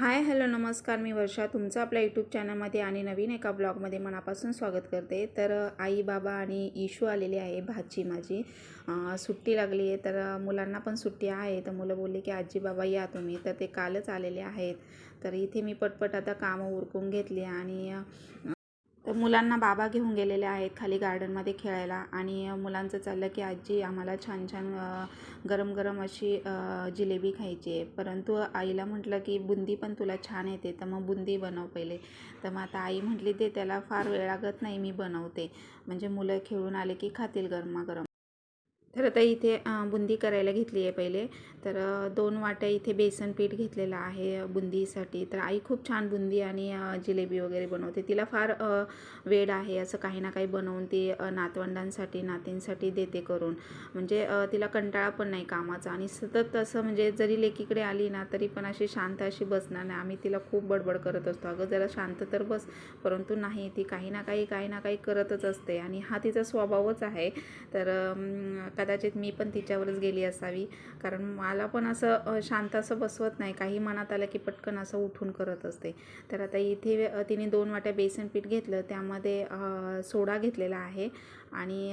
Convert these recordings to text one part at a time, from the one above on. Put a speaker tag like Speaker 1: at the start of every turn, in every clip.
Speaker 1: Hi hello नमस्कार. मी वर्षा. तुमचं आपल्या यूट्यूब चॅनलमध्ये आणि नवीन एका ब्लॉगमध्ये मनापासून स्वागत करते. तर आई बाबा आणि इशू आलेली आहे. भाची माझी. सुट्टी लागली आहे. तर मुलांना पण सुट्टी आहे. तर मुलं बोलली की आजी बाबा या तुम्ही. तर ते कालच आलेले आहेत. तर इथे मी पटपट आता कामं उरकून घेतली आणि तर मुलांना बाबा घेऊन गेलेले आहेत खाली गार्डनमध्ये खेळायला आणि मुलांचं चाललं की आजी आम्हाला छान छान गरम गरम अशी जिलेबी खायची आहे. परंतु आईला म्हटलं की बुंदी पण तुला छान येते तर मग बुंदी बनव पहिले. तर मग आता आई म्हटली ते त्याला फार वेळ लागत नाही मी बनवते. म्हणजे मुलं खेळून आले की खातील गरमागरम. तर आता इथे बुंदी करायला घेतली आहे पहिले. तर दोन वाट्या इथे बेसन पीठ घेतलेलं आहे बुंदीसाठी. तर आई खूप छान बुंदी आणि जिलेबी वगैरे बनवते. तिला फार वेड आहे असं काही ना काही बनवून ती नातवंडांसाठी नातींसाठी देते करून. म्हणजे तिला कंटाळा पण नाही कामाचा. आणि सतत असं म्हणजे जरी लेकीकडे आली ना तरी पण अशी शांत अशी बसणार नाही. आम्ही तिला खूप बडबड करत असतो. अगं जरा शांत तर बस. परंतु नाही ती काही ना काही काही ना काही करतच असते. आणि हा तिचा स्वभावच आहे. तर कदाचित मी पण तिच्यावरच गेली असावी. कारण मला पण असं शांत असं बसवत नाही. काही मनात आलं की पटकन असं उठून करत असते. तर आता इथे तिने दोन वाट्या बेसन पीठ घेतलं. त्यामध्ये सोडा घेतलेला आहे. आणि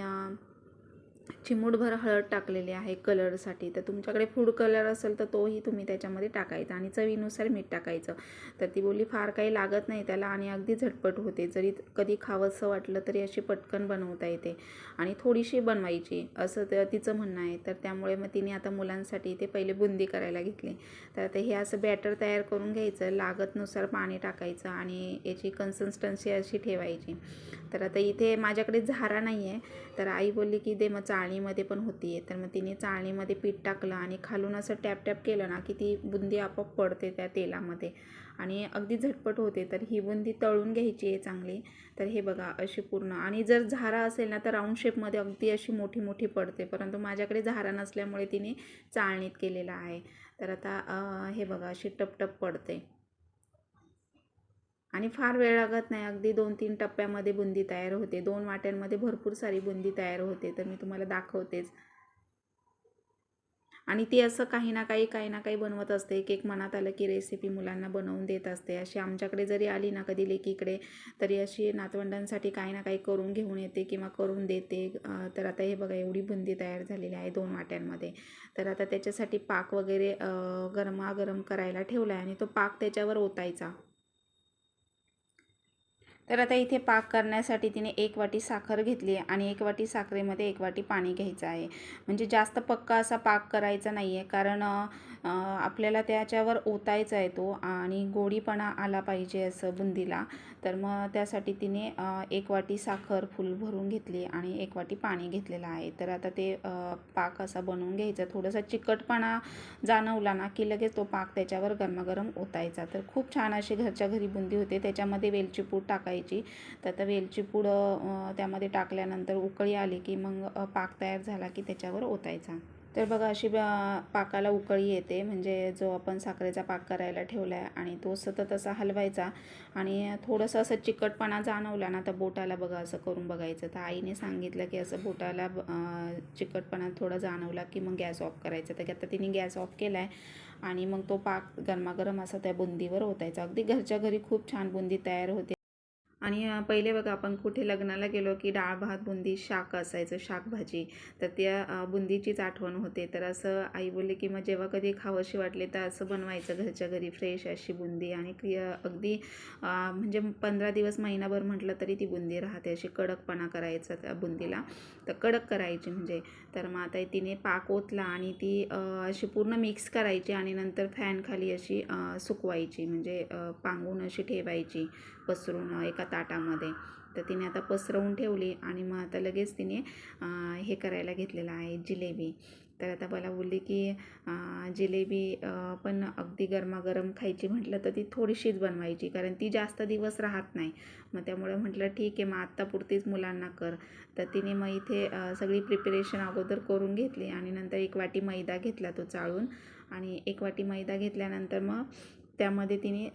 Speaker 1: चिमूटभर हळद टाकलेली आहे कलरसाठी. तर तुमच्याकडे फूड कलर असेल तर तोही तुम्ही त्याच्यामध्ये टाकायचा आणि चवीनुसार मीठ टाकायचं. तर ती बोलली फार काही लागत नाही त्याला आणि अगदी झटपट होते. जरी कधी खावंसं वाटलं तरी अशी पटकन बनवता येते आणि थोडीशी बनवायची असं तर तिचं म्हणणं आहे. तर त्यामुळे मग तिने आता मुलांसाठी ते पहिले बुंदी करायला घेतली. तर आता हे असं बॅटर तयार करून घ्यायचं लागतनुसार पाणी टाकायचं आणि याची कन्सिस्टन्सी अशी ठेवायची. तर आता इथे माझ्याकडे झारा नाही आहे तर आई बोलली की दे मग चाळणीमध्ये पण होती. आहे तर मग तिने चाळणीमध्ये पीठ टाकलं आणि खालून असं टॅप टॅप केलं ना की ती बुंदी आपोआप पडते त्या तेलामध्ये. आणि अगदी झटपट होते. तर ही बुंदी तळून घ्यायची आहे चांगली. तर हे बघा अशी पूर्ण. आणि जर झारा असेल ना तर राऊंड शेपमध्ये अगदी अशी मोठी मोठी पडते. परंतु माझ्याकडे झारा नसल्यामुळे तिने चाळणीत केलेला आहे. तर आता हे बघा अशी टपटप पडते. आणि फार वेळ लागत नाही. अगदी दोन तीन टप्प्यामध्ये बुंदी तयार होते. दोन वाट्यांमध्ये भरपूर सारी बुंदी तयार होते. तर मी तुम्हाला दाखवतेच. आणि ती असं काही ना काही काही ना काही बनवत असते. एक एक मनात आलं की रेसिपी मुलांना बनवून देत असते. अशी आमच्याकडे जरी आली ना कधी लेकीकडे तरी अशी नातवंडांसाठी काही ना काही करून घेऊन येते किंवा करून देते. तर आता हे बघा एवढी बुंदी तयार झालेली आहे दोन वाट्यांमध्ये. तर आता त्याच्यासाठी पाक वगैरे गरमागरम करायला ठेवला आहे आणि तो पाक त्याच्यावर ओतायचा. तर आता इथे पाक करण्यासाठी तिने एक वाटी साखर घेतली आहे आणि एक वाटी साखरेमध्ये एक वाटी पाणी घ्यायचं आहे. म्हणजे जास्त पक्का असा पाक करायचा नाही आहे कारण आपल्याला त्याच्यावर ओतायचा आहे तो आणि गोडीपणा आला पाहिजे असं बुंदीला. तर मग त्यासाठी तिने एक वाटी साखर फुल भरून घेतली आणि एक वाटी पाणी घेतलेलं आहे. तर आता ते पाक असा बनवून घ्यायचा. थोडासा चिकटपणा जाणवला ना की लगेच तो पाक त्याच्यावर गरमागरम ओतायचा. तर खूप छान अशी घरच्या घरी बुंदी होते. त्याच्यामध्ये वेलची पूड टाकायची. तर आता वेलची पूड त्यामध्ये टाकल्यानंतर उकळी आली की मग पाक तयार झाला की त्याच्यावर ओतायचा. तर बघा अशी पाकाला उकळी येते. म्हणजे जो आपण साखरेचा पाक करायला ठेवला आहे आणि तो सतत असा हलवायचा आणि थोडंसं असं चिकटपणा जाणवला ना तर बोटाला बघा असं करून बघायचं. तर आईने सांगितलं की असं बोटाला चिकटपणा थोडा जाणवला की मग गॅस ऑफ करायचा. तर आता तिने गॅस ऑफ केला आहे आणि मग तो पाक गरमागरम असा त्या बुंदीवर होतायचा अगदी घरच्या घरी खूप छान बुंदी तयार होते. आणि पहिले बघा आपण कुठे लग्नाला गेलो की डाळ भात बुंदी शाक असायचं शाक भाजी तर त्या बुंदीचीच आठवण होते. तर असं आई बोलली की मग जेव्हा कधी खावंशी वाटले तर असं बनवायचं घरच्या घरी फ्रेश अशी बुंदी आणि अगदी म्हणजे पंधरा दिवस महिनाभर म्हटलं तरी ती बुंदी राहते. अशी कडकपणा करायचा त्या बुंदीला. तर कडक करायची म्हणजे. तर मग आता तिने पाक ओतला आणि ती अशी पूर्ण मिक्स करायची आणि नंतर फॅनखाली अशी सुकवायची. म्हणजे पांगून अशी ठेवायची पसरून एका ताटामध्ये. तर तिने आता पसरवून ठेवली आणि मग आता लगेच तिने हे करायला घेतलेलं आहे जिलेबी. तर आता मला बोलली की जिलेबी पण अगदी गरमागरम खायची म्हटलं तर ती थोडीशीच बनवायची कारण ती जास्त दिवस राहत नाही. मग त्यामुळे म्हटलं ठीक आहे मग आत्तापुरतीच मुलांना कर. तर तिने मग इथे सगळी प्रिपरेशन अगोदर करून घेतली आणि नंतर एक वाटी मैदा घेतला तो चाळून आणि एक वाटी मैदा घेतल्यानंतर मग त्यामध्ये तिने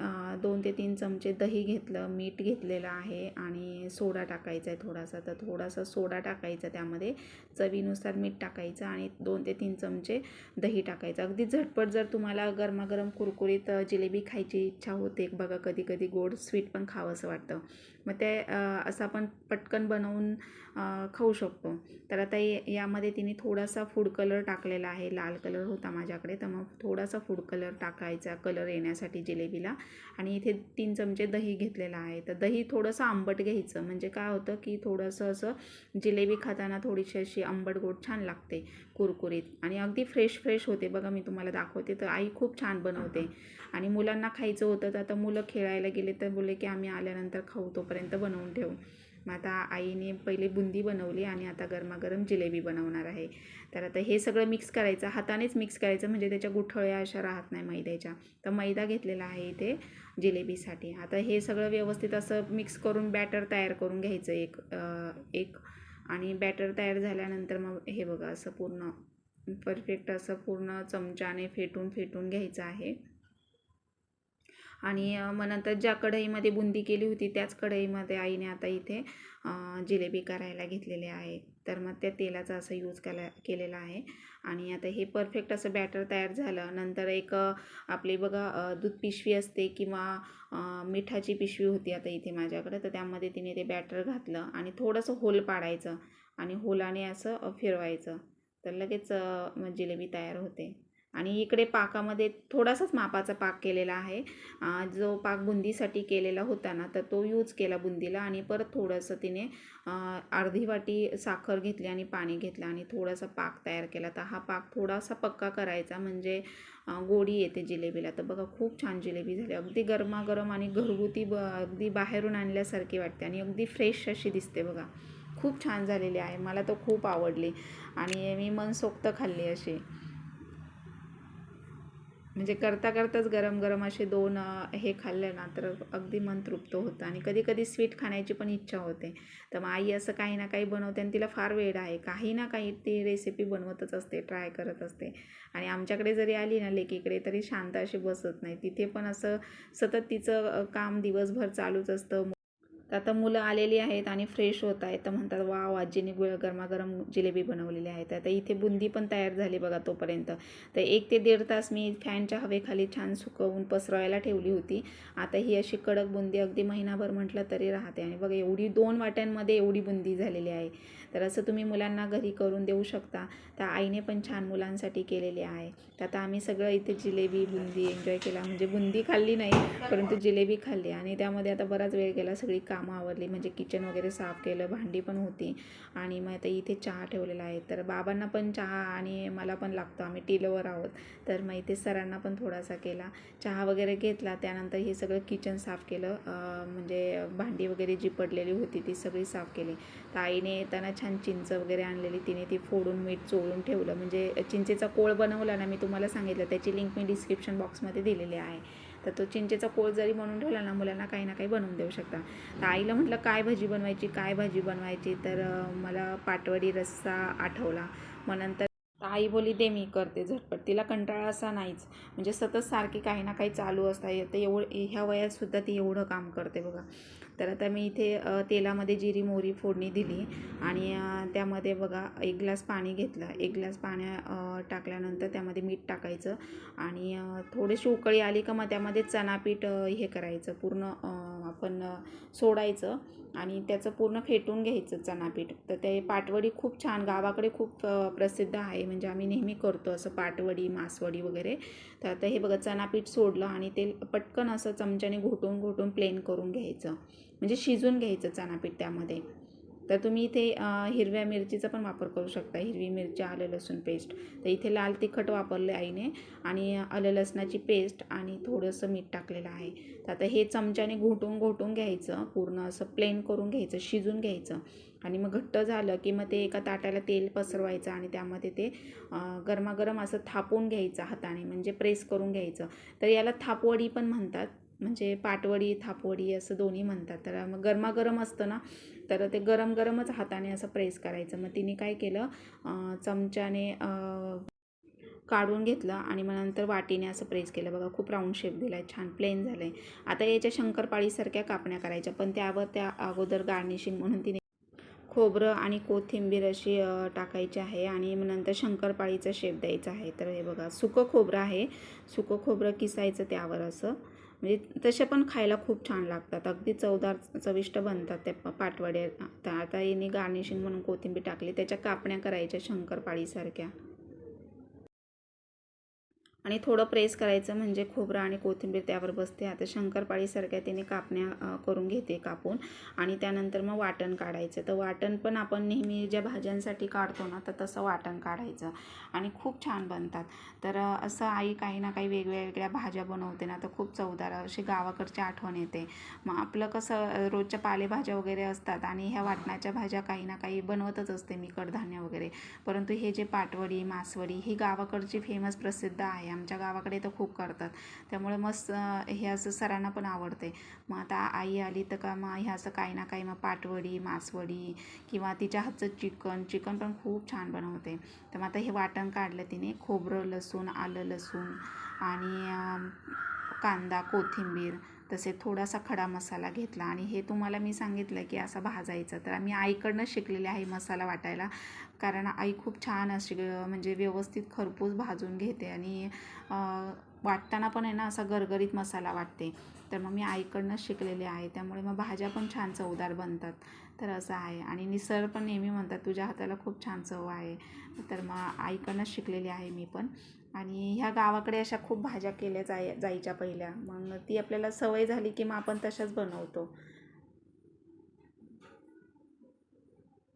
Speaker 1: दोन ते तीन चमचे दही घेतलं मीठ घेतलेलं आहे आणि सोडा टाकायचा आहे थोडासा. तर थोडासा सोडा टाकायचा त्यामध्ये चवीनुसार मीठ टाकायचं आणि दोन ते तीन चमचे दही टाकायचं. अगदी झटपट जर तुम्हाला गरमागरम कुरकुरीत जिलेबी खायची इच्छा होते बघा कधी कधी गोड स्वीट पण खावंसं वाटतं. मग ते असं आपण पटकन बनवून खाऊ शकतो. तर आता यामध्ये तिने थोडासा फूड कलर टाकलेला आहे. लाल कलर होता माझ्याकडे. तर मग थोडासा फूड कलर टाकायचा कलर येण्यासाठी जिलेबीला. आणि इथे तीन चमचे दही घेतलेलं आहे. तर दही थोडंसं आंबट घ्यायचं. म्हणजे काय होतं की थोडंसं असं जिलेबी खाताना थोडीशी अशी आंबट गोड छान लागते. कुरकुरीत. आणि अगदी फ्रेश फ्रेश होते बघा मी तुम्हाला दाखवते. तर आई खूप छान बनवते. आणि मुलांना खायचं होतं तर आता मुलं खेळायला गेले तर बोलले की आम्ही आल्यानंतर खाऊ तोपर्यंत बनवून ठेवू मग आता आईने पहिले बुंदी बनवली आणि आता गरमागरम जिलेबी बनवणार आहे. तर आता हे सगळं मिक्स करायचं हातानेच मिक्स करायचं म्हणजे त्याच्या गुठळ्या अशा राहत नाही मैद्याच्या. तर मैदा घेतलेला आहे इथे जिलेबीसाठी. आता हे सगळं व्यवस्थित असं मिक्स करून बॅटर तयार करून घ्यायचं एक एक आणि बॅटर तयार झाल्यानंतर मग हे बघा असं पूर्ण परफेक्ट असं पूर्ण चमच्याने फेटून फेटून घ्यायचं आहे. आणि मग नंतर ज्या कढईमध्ये बुंदी केली होती त्याच कढईमध्ये आईने आता इथे जिलेबी करायला घेतलेले आहे. तर मग त्या तेलाचा असं यूज केला केलेला आहे. आणि आता हे परफेक्ट असं बॅटर तयार झालं. नंतर एक आपली बघा दूध पिशवी असते किंवा मिठाची पिशवी होती आता इथे माझ्याकडे तर त्यामध्ये तिने ते बॅटर घातलं आणि थोडंसं होल पाडायचं आणि होलाने असं फिरवायचं. तर लगेच मग जिलेबी तयार होते. आणि इकडे पाकामध्ये थोडासाच मापाचा पाक केलेला आहे. जो पाक बुंदीसाठी केलेला होता ना तर तो यूज केला बुंदीला आणि परत थोडंसं तिने अर्धी वाटी साखर घेतली आणि पाणी घेतलं आणि थोडासा पाक तयार केला. तर हा पाक थोडासा पक्का करायचा म्हणजे गोडी येते जिलेबीला. तर बघा खूप छान जिलेबी झाली. अगदी गरमागरम आणि घरगुती ब अगदी बाहेरून आणल्यासारखी वाटते आणि अगदी फ्रेश अशी दिसते बघा. खूप छान झालेली आहे. मला तर खूप आवडली आणि मी मनसोक्त खाल्ली अशी. म्हणजे करता करताच गरम गरम असे दोन हे खाल्ले ना तर अगदी मन तृप्त होतं. आणि कधी कधी स्वीट खाण्याची पण इच्छा होते. तर मग आई असं काही ना काही बनवते आणि तिला फार वेळ आहे. काही ना काही ती रेसिपी बनवतच असते ट्राय करत असते. आणि आमच्याकडे जरी आली ना लेकीकडे तरी शांत अशी बसत नाही. तिथे पण असं सतत तिचं काम दिवसभर चालूच असतं. तर आता मुलं आलेली आहेत आणि फ्रेश होत आहेत. तर म्हणतात वाव आजीने गु गरमागरम जिलेबी बनवलेली आहे. तर आता इथे बुंदी पण तयार झाली बघा तोपर्यंत. तर एक ते दीड तास मी फॅनच्या हवेखाली छान सुकवून पसरवायला ठेवली होती. आता ही अशी कडक बुंदी अगदी महिनाभर म्हटलं तरी राहते. आणि बघा एवढी दोन वाट्यांमध्ये एवढी बुंदी झालेली आहे. तर असं तुम्ही मुलांना घरी करून देऊ शकता. तर आईने पण छान मुलांसाठी केलेली आहे. तर आता आम्ही सगळं इथे जिलेबी बुंदी एन्जॉय केला. म्हणजे बुंदी खाल्ली नाही परंतु जिलेबी खाल्ली. आणि त्यामध्ये आता बराच वेळ गेला सगळी कामं आवरली. म्हणजे किचन वगैरे साफ केलं भांडी पण होती. आणि मग आता इथे चहा ठेवलेला आहे. तर बाबांना पण चहा आणि मला पण लागतो. आम्ही टीलवर आहोत. तर मग इथे सरांना पण थोडासा केला. चहा वगैरे घेतला. त्यानंतर हे सगळं किचन साफ केलं. म्हणजे भांडी वगैरे जी पडलेली होती ती सगळी साफ केली. तर आईने येताना छान चिंच वगैरे आणलेली. तिने ती फोडून मीठ चोळून ठेवलं. म्हणजे चिंचेचा कोळ बनवला ना मी तुम्हाला सांगितलं. त्याची लिंक मी डिस्क्रिप्शन बॉक्समध्ये दिलेली आहे. तर तो चिंचेचा कोळ जरी बनवून ठेवला ना मुलांना काही ना काही बनवून देऊ शकता. तर आईला म्हटलं काय भाजी बनवायची? काय भाजी बनवायची? तर मला पाटवडी रस्सा आठवला. मग नंतर आई बोली दे मी करते झटपट. तिला कंटाळा असा नाहीच. म्हणजे सतत सारखी काही ना काही चालू असतं तर एवढं ह्या वयातसुद्धा ती एवढं काम करते बघा. तर आता मी इथे तेलामध्ये जिरी मोहरी फोडणी दिली आणि त्यामध्ये बघा एक ग्लास पाणी घेतलं. एक ग्लास पाण्या टाकल्यानंतर त्यामध्ये मीठ टाकायचं आणि थोडीशी उकळी आली का मग त्यामध्ये चणापीठ हे करायचं. पूर्ण आपण सोडायचं. आणि त्याचं पूर्ण फेटून घ्यायचं चणापीठ. तर ते पाटवडी खूप छान गावाकडे खूप प्रसिद्ध आहे. म्हणजे आम्ही नेहमी करतो असं पाटवडी मासवडी वगैरे. तर आता हे बघा चणापीठ सोडलं आणि ते पटकन असं चमच्याने घोटून घोटून प्लेन करून घ्यायचं. म्हणजे शिजून घ्यायचं चणापीठ त्यामध्ये. तर तुम्ही इथे हिरव्या मिरचीचा पण वापर करू शकता. हिरवी मिरची आलं लसूण पेस्ट. तर इथे लाल तिखट वापरले आईने आणि आलं लसणाची पेस्ट आणि थोडंसं मीठ टाकलेलं आहे. तर आता हे चमच्याने घोटून घोटून घ्यायचं. पूर्ण असं प्लेन करून घ्यायचं शिजून घ्यायचं. आणि मग घट्ट झालं की मग ते एका ताटाला तेल पसरवायचं आणि त्यामध्ये ते गरमागरम असं थापून घ्यायचं हाताने. म्हणजे प्रेस करून घ्यायचं. तर याला थापवडी पण म्हणतात. म्हणजे पाटवडी थापवडी असं दोन्ही म्हणतात. तर मग गरमागरम असतं ना तर ते गरम गरमच हाताने असं प्रेस करायचं. मग तिने काय केलं? चमच्याने काढून घेतलं आणि मग नंतर वाटीने असं प्रेस केलं. बघा खूप राऊंड शेप दिला आहे छान प्लेन झालं आहे आता याच्या शंकरपाळीसारख्या कापण्या करायच्या पण त्यावर त्या अगोदर गार्निशिंग म्हणून तिने खोबरं आणि कोथिंबीर अशी टाकायची आहे आणि मग नंतर शंकरपाळीचा शेप द्यायचा आहे. तर हे बघा सुकं खोबरं आहे. सुकं खोबरं किसायचं त्यावर असं. म्हणजे तसे पण खायला खूप छान लागतात. अगदी चवदार चविष्ट बनतात त्या पाटवडे. आता तर आता यांनी गार्निशिंग म्हणून कोथिंबीर टाकली. त्याच्या कापण्या करायच्या शंकरपाळीसारख्या. आणि थोडं प्रेस करायचं म्हणजे खोबरं आणि कोथिंबीर त्यावर बसते. आता शंकरपाळीसारख्या तिने कापण्या करून घेते कापून. आणि त्यानंतर मग वाटण काढायचं. तर वाटण पण आपण नेहमी ज्या भाज्यांसाठी काढतो ना तर तसं वाटण काढायचं. आणि खूप छान बनतात. तर असं आई काही ना काही वेगवेगळ्या भाज्या बनवते ना तर खूप चवदार अशी गावाकडची आठवण येते. मग आपलं कसं रोजच्या पालेभाज्या वगैरे असतात आणि ह्या वाटणाच्या भाज्या काही ना काही बनवतच असते मी कडधान्य वगैरे. परंतु हे जे पाटवडी मासवडी ही गावाकडची फेमस प्रसिद्ध आहे. आमच्या गावाकडे तर खूप करतात. त्यामुळे मस्त हे असं सरांना पण आवडते. मग आता आई आली तर का मग हे असं काही ना काही मग पाटवडी मासवडी किंवा तिच्या हातचं चिकन चिकन पण खूप छान बनवते. तर मग आता हे वाटण काढलं तिने खोबरं लसूण आलं लसूण आणि कांदा कोथिंबीर तसे थोडासा खडा मसाला घेतला. आणि हे तुम्हाला मी सांगितलं की असं भाजायचं. तर आम्ही आईकडनं शिकलेले आहे मसाला वाटायला. कारण आई खूप छान अशी म्हणजे व्यवस्थित खरपूस भाजून घेते आणि वाटताना पण आहे ना असा गरगरीत मसाला वाटते. तर मग मी आईकडनं शिकलेले आहे त्यामुळे मग भाज्या पण छान चवदार बनतात. तर असं आहे. आणि निसर पण नेहमी म्हणतात तुझ्या हाताला खूप छान चव आहे. तर मग आईकडनं शिकलेली आहे मी पण. आणि ह्या गावाकडे अशा खूप भाज्या केल्या जाय जायच्या पहिल्या. मग ती आपल्याला सवय झाली की मग आपण तशाच बनवतो.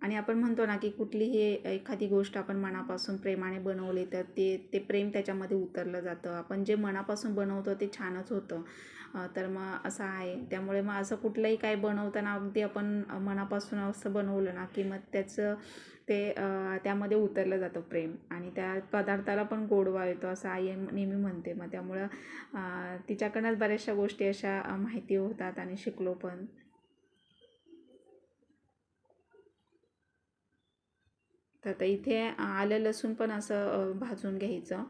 Speaker 1: आणि आपण म्हणतो ना की कुठलीही एखादी गोष्ट आपण मनापासून प्रेमाने बनवली तर ते ते प्रेम त्याच्यामध्ये उतरलं जातं. आपण जे मनापासून बनवतो ते छानच होतं. तर मग असं आहे. त्यामुळे मग असं कुठलंही काय बनवताना अगदी आपण मनापासून असं बनवलं ना की मग त्याचं ते त्यामध्ये उतरलं जातं प्रेम. आणि त्या पदार्थाला पण गोडवा येतो असं आई नेहमी म्हणते. मग त्यामुळं तिच्याकडनंच बऱ्याचशा गोष्टी अशा माहिती होतात आणि शिकलो पण. तर आता इथे आलं लसूण पण असं भाजून घ्यायचं.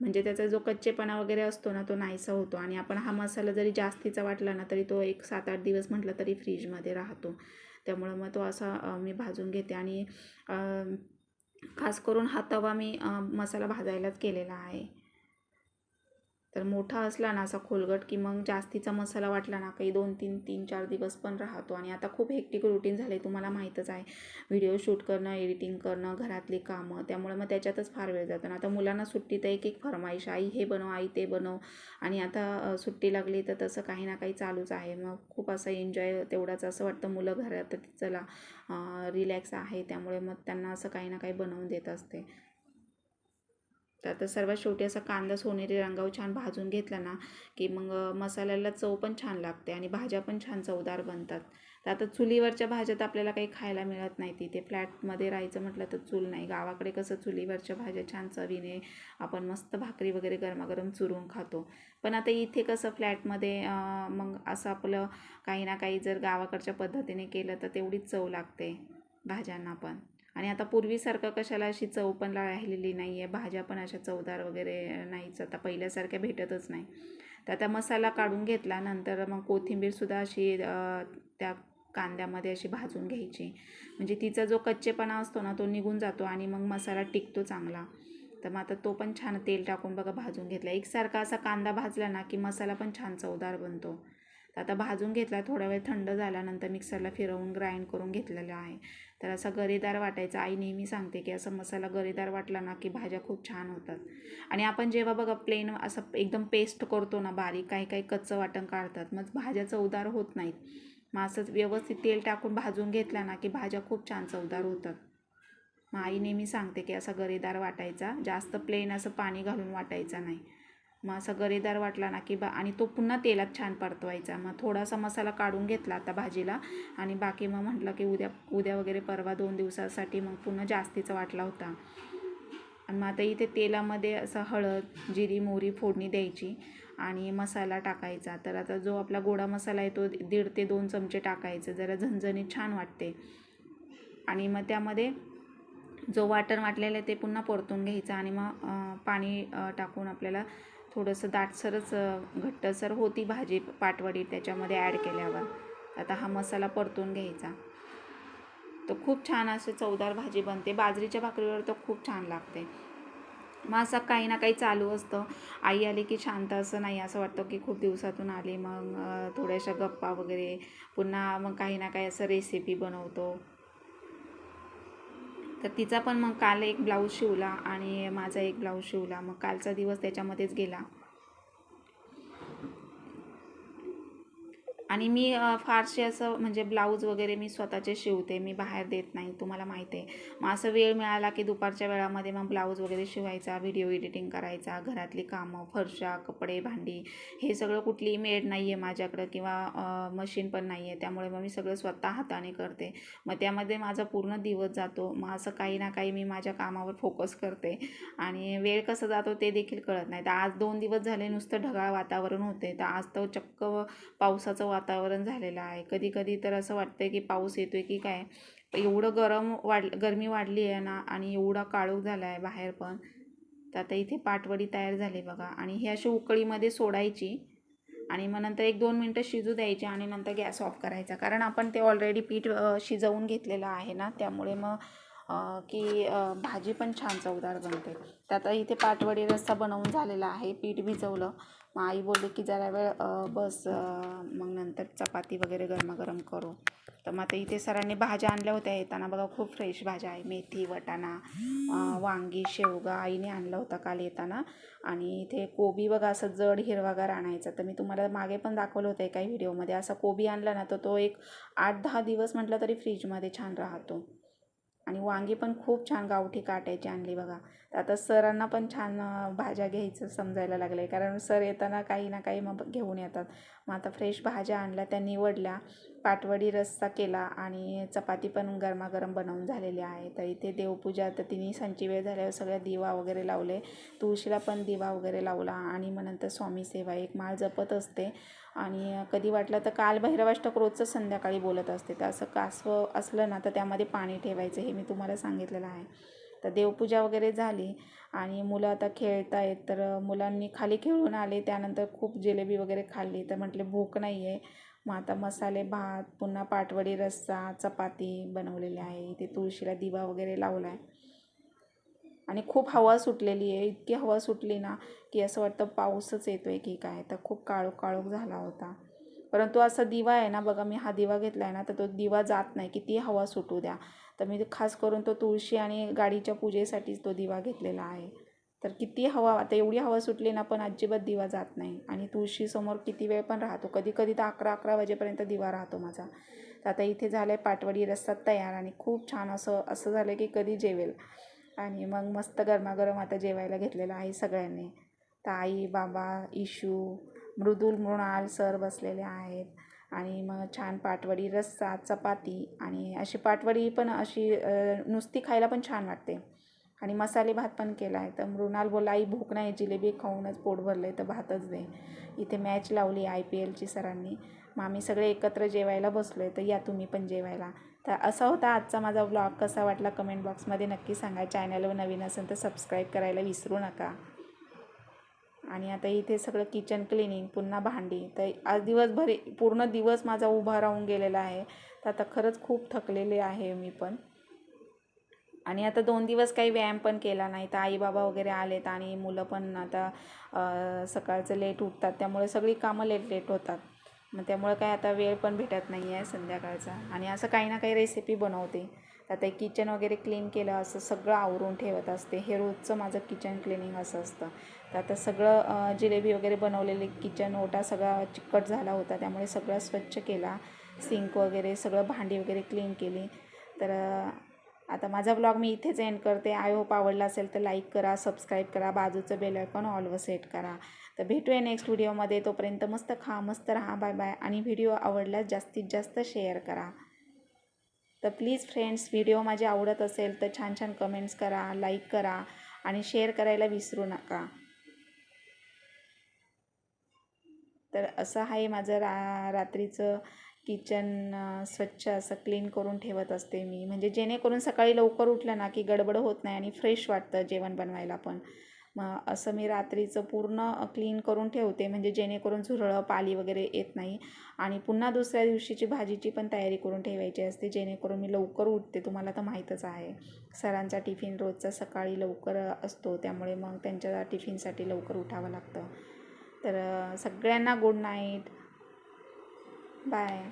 Speaker 1: म्हणजे त्याचा जो कच्चेपणा वगैरे असतो ना तो नाहीसा होतो. आणि आपण हा मसाला जरी जास्तीचा वाटला ना तरी तो एक सात आठ दिवस म्हटलं तरी फ्रीजमध्ये राहतो. त्यामुळं मग तो असा मी भाजून घेते. आणि खास करून हा तवा मी मसाला भाजायलाच केलेला आहे. तर मोठा असला ना असा खोलगट की मग जास्तीचा मसाला वाटला ना काही दोन तीन तीन चार दिवस पण राहतो. आणि आता खूप हेक्टिक रुटीन झाले तुम्हाला माहीतच आहे. व्हिडिओ शूट करणं एडिटिंग करणं घरातली कामं त्यामुळे मग त्याच्यातच फार वेळ जातो. ना आता मुलांना सुट्टी तर एक एक फरमाईश आई हे बनव आई ते बनव. आणि आता सुट्टी लागली तर तसं काही ना काही चालूच आहे. मग खूप असं एन्जॉय तेवढाच असं वाटतं मुलं घरात चला रिलॅक्स आहे. त्यामुळे मग त्यांना असं काही ना काही बनवून देत असते. तर आता सर्वात शेवटी असा कांदा सोनेरी रंगावर छान भाजून घेतला ना की मग मसाल्याला चव पण छान लागते आणि भाज्या पण छान चवदार बनतात. तर आता चुलीवरच्या भाज्या तर आपल्याला काही खायला मिळत नाही तिथे. फ्लॅटमध्ये राहायचं म्हटलं तर चूल नाही. गावाकडे कसं चुलीवरच्या भाज्या छान चवीने आपण मस्त भाकरी वगैरे गरमागरम चुरून खातो. पण आता इथे कसं फ्लॅटमध्ये मग असं आपलं काही ना काही जर गावाकडच्या पद्धतीने केलं तर तेवढीच चव लागते भाज्यांना पण. आणि आता पूर्वीसारखं कशाला अशी चव पण राहिलेली नाही आहे भाज्या पण अशा चवदार वगैरे नाहीच आता पहिल्यासारख्या भेटतच नाही. तर आता मसाला काढून घेतला नंतर मग कोथिंबीरसुद्धा अशी त्या कांद्यामध्ये अशी भाजून घ्यायची. म्हणजे तिचा जो कच्चेपणा असतो ना तो निघून जातो आणि मग मसाला टिकतो चांगला. तर मग आता तो पण छान तेल टाकून बघा भाजून घेतला. एकसारखा असा कांदा भाजला ना की मसाला पण छान चवदार बनतो. तर आता भाजून घेतला थोडा वेळ थंड झाल्यानंतर मिक्सरला फिरवून ग्राइंड करून घेतलेला आहे. तर असा गरेदार वाटायचा. आई नेहमी सांगते की असा मसाला गरेदार वाटला ना की भाज्या खूप छान होतात. आणि आपण जेव्हा बघा प्लेन असं एकदम पेस्ट करतो ना बारीक काही काही कच्चं वाटण काढतात. मग भाज्या चवदार होत नाहीत. मग असंच व्यवस्थित तेल टाकून भाजून घेतला ना की भाज्या खूप छान चवदार होतात. मग आई नेहमी सांगते की असा गरेदार वाटायचा. जास्त प्लेन असं पाणी घालून वाटायचा नाही. मग असा गरेदार वाटला ना की बा आणि तो पुन्हा तेलात छान परतवायचा. मग थोडासा मसाला काढून घेतला आता भाजीला. आणि बाकी मग म्हटलं की उद्या उद्या वगैरे परवा दोन दिवसासाठी मग पुन्हा जास्तीचा वाटला होता. आणि मग आता इथे तेलामध्ये असं हळद जिरी मोहरी फोडणी द्यायची आणि मसाला टाकायचा. तर आता जो आपला गोडा मसाला आहे तो दीड ते दोन चमचे टाकायचे. जरा झणझणीत छान वाटते. आणि मग त्यामध्ये जो वाटर वाटलेलं आहे ते पुन्हा परतून घ्यायचा. आणि मग पाणी टाकून आपल्याला थोडंसं दाटसरच घट्टसर होती भाजी पाटवडी त्याच्यामध्ये ॲड केल्यावर. आता हा मसाला परतून घ्यायचा. तर खूप छान असे चवदार भाजी बनते. बाजरीच्या भाकरीवर तर खूप छान लागते. मग असं काही ना काही चालू असतं. आई आली की शांत असं नाही. असं वाटतं की खूप दिवसातून आली. मग थोड्याशा गप्पा वगैरे. पुन्हा मग काही ना काही असं रेसिपी बनवतो. तर तिचा पण मग काल एक ब्लाऊज शिवला आणि माझा एक ब्लाऊज शिवला. मग कालचा दिवस त्याच्यामध्येच गेला. आणि मी फारसे असं म्हणजे ब्लाऊज वगैरे मी स्वतःचे शिवते मी बाहेर देत नाही तुम्हाला माहिती आहे. मग असं वेळ मिळाला की दुपारच्या वेळामध्ये मग ब्लाऊज वगैरे शिवायचा व्हिडिओ एडिटिंग करायचा घरातली कामं फरशा कपडे भांडी हे सगळं कुठलीही मेड नाही आहे माझ्याकडं किंवा मशीन पण नाही आहे. त्यामुळे मग मी सगळं स्वतः हाताने करते. मग त्यामध्ये माझा पूर्ण दिवस जातो. मग असं काही ना काही मी माझ्या कामावर फोकस करते. आणि वेळ कसं जातो ते देखील कळत नाही. तर आज दोन दिवस झाले नुसतं ढगाळ वातावरण होते. तर आज तर चक्क पावसाचं वातावरण झालेलं आहे. कधी कधी तर असं वाटतंय की पाऊस येतोय की काय? एवढं गरम वाढ गरमी वाढली आहे ना आणि एवढा काळोख झाला आहे बाहेर पण तर आता इथे पाटवडी तयार झाली बघा. आणि हे अशी उकळीमध्ये सोडायची आणि मग नंतर एक दोन मिनटं शिजू द्यायची आणि नंतर गॅस ऑफ करायचा. कारण आपण ते ऑलरेडी पीठ शिजवून घेतलेलं आहे ना त्यामुळे मग की भाजी पण छान चवदार बनते. तर आता इथे पाटवडी रस्सा बनवून झालेला आहे पीठ भिजवलं. मग आई बोलली की जरा वेळ बस मग नंतर चपाती वगैरे गरमागरम करू. तर मग आता इथे सरांनी भाज्या आणल्या होत्या. येताना बघा खूप फ्रेश भाज्या आहे. मेथी वटाणा वांगी शेवगा आईने आणलं होता काल येताना. आणि इथे कोबी बघा असं जड हिरवागार आणायचा. तर मी तुम्हाला मागे पण दाखवलं होतं काही व्हिडिओमध्ये. असा कोबी आणला ना तर तो एक आठ दहा दिवस म्हटलं तरी फ्रीजमध्ये छान राहतो. आणि वांगी पण खूप छान गावठी काटायची आणली बघा. आता सरांना पण छान भाज्या घ्यायचं समजायला लागले कारण सर येताना काही ना काही मग घेऊन येतात. मग आता फ्रेश भाज्या आणल्या त्या निवडल्या पाटवडी रस्सा केला आणि चपाती पण गरमागरम बनवून झालेली आहे. तर इथे देवपूजा तर तिने सांची वेळ झाल्यावर सगळ्या दिवा वगैरे लावले. तुळशीला पण दिवा वगैरे लावला आणि मग नंतर स्वामी सेवा एक माळ जपत असते. आणि कधी वाटलं तर काल भैरवाष्टक रोजचं संध्याकाळी बोलत असते. तर असं कासव असलं ना तर त्यामध्ये पाणी ठेवायचं हे मी तुम्हाला सांगितलेलं आहे. तर देवपूजा वगैरे झाली आणि मुलं आता खेळत आहेत तर मुलांनी खाली खेळून आले. त्यानंतर खूप जिलेबी वगैरे खाल्ली. तर म्हटले भूक नाही आहे मग आता मसाले भात पुन्हा पाटवडी रस्सा चपाती बनवलेली आहे. इथे तुळशीला दिवा वगैरे लावला आहे आणि खूप हवा सुटलेली आहे. इतकी हवा सुटली ना की असं वाटतं पाऊसच येतो आहे की काय. तर खूप काळोख काळोख झाला होता. परंतु असा दिवा आहे ना बघा मी हा दिवा घेतला आहे ना तर तो दिवा जात नाही. किती हवा सुटू द्या. तर मी खास करून तो तुळशी आणि गाडीच्या पूजेसाठीच तो दिवा घेतलेला आहे. तर किती हवा आता एवढी हवा सुटली ना पण अजिबात दिवा जात नाही. आणि तुळशीसमोर किती वेळ पण राहतो. कधी कधी तर अकरा अकरा वाजेपर्यंत दिवा राहतो माझा. तर आता इथे झालं आहे पाटवडी रस्ता तयार आणि खूप छान असं असं झालं की कधी जेवेल. आणि मग मस्त गरमागरम आता जेवायला घेतलेलं आहे सगळ्यांनी. तर आई बाबा इशू मृदुल मृणाल सर बसलेले आहेत. आणि मग छान पाटवडी रस्सा चपाती आणि अशी पाटवडी पण अशी नुसती खायला पण छान वाटते. आणि मसाले भात पण केला आहे. तर मृणाल बोला आई भूक नाही जिलेबी खाऊनच पोट भरलं आहे तर भातच दे. इथे मॅच लावली आय पी एलची सरांनी. मग आम्ही सगळे एकत्र जेवायला बसलो आहे तर या तुम्ही पण जेवायला. तर असा होता आजचा माझा ब्लॉग कसा वाटला कमेंट बॉक्समध्ये नक्की सांगा. चॅनलवर नवीन असेल तर सबस्क्राईब करायला विसरू नका. आणि आता इथे सगळं किचन क्लिनिंग पुन्हा भांडी. तर आज दिवसभर पूर्ण दिवस माझा उभा राहून गेलेला आहे. तर आता खरंच खूप थकलेले आहे मी पण. आणि आता दोन दिवस काही व्यायाम पण केला नाही. तर आई बाबा वगैरे आलेत आणि मुलं पण आता सकाळचं लेट उठतात. त्यामुळे सगळी कामं लेट लेट होतात. मग त्यामुळं काय आता वेळ पण भेटत नाही आहे संध्याकाळचा. आणि असं काही ना काही रेसिपी बनवते. आता किचन वगैरे क्लीन केलं असं सगळं आवरून ठेवत असते. हे रोजचं माझं किचन क्लिनिंग असं असतं. तर आता सगळं जिलेबी वगैरे बनवलेले किचन ओटा सगळा चिकट झाला होता. त्यामुळे सगळं स्वच्छ केला. सिंक वगैरे सगळं भांडी वगैरे क्लीन केली. तर आता माझा ब्लॉग मी इथेच एंड करते. आय होप आवडला असेल तर लाईक करा सबस्क्राईब करा. बाजूचं बेल आयकॉन ऑलवर सेट करा. तर भेटूया नेक्स्ट व्हिडिओमध्ये तोपर्यंत मस्त खा मस्त राहा. बाय बाय आणि व्हिडिओ आवडल्यास जास्तीत जास्त शेअर करा. तर प्लीज फ्रेंड्स व्हिडिओ माझे आवडत असेल तर छान छान कमेंट्स करा लाईक करा आणि शेअर करायला विसरू नका. तर असं आहे माझं रा रात्रीचं किचन स्वच्छ असं क्लीन करून ठेवत असते मी. म्हणजे जेणेकरून सकाळी लवकर उठलं ना की गडबड होत नाही आणि फ्रेश वाटतं जेवण बनवायला पण. मग असं मी रात्रीचं पूर्ण क्लीन करून ठेवते. म्हणजे जेणेकरून झुरळं पाली वगैरे येत नाही. आणि पुन्हा दुसऱ्या दिवशीची भाजीची पण तयारी करून ठेवायची असते. जेणेकरून मी लवकर उठते तुम्हाला तर माहीतच आहे. सरांचा टिफिन रोजचा सकाळी लवकर असतो. त्यामुळे मग त्यांच्या टिफिनसाठी लवकर उठावं लागतं. तर सगळ्यांना गुड नाईट बाय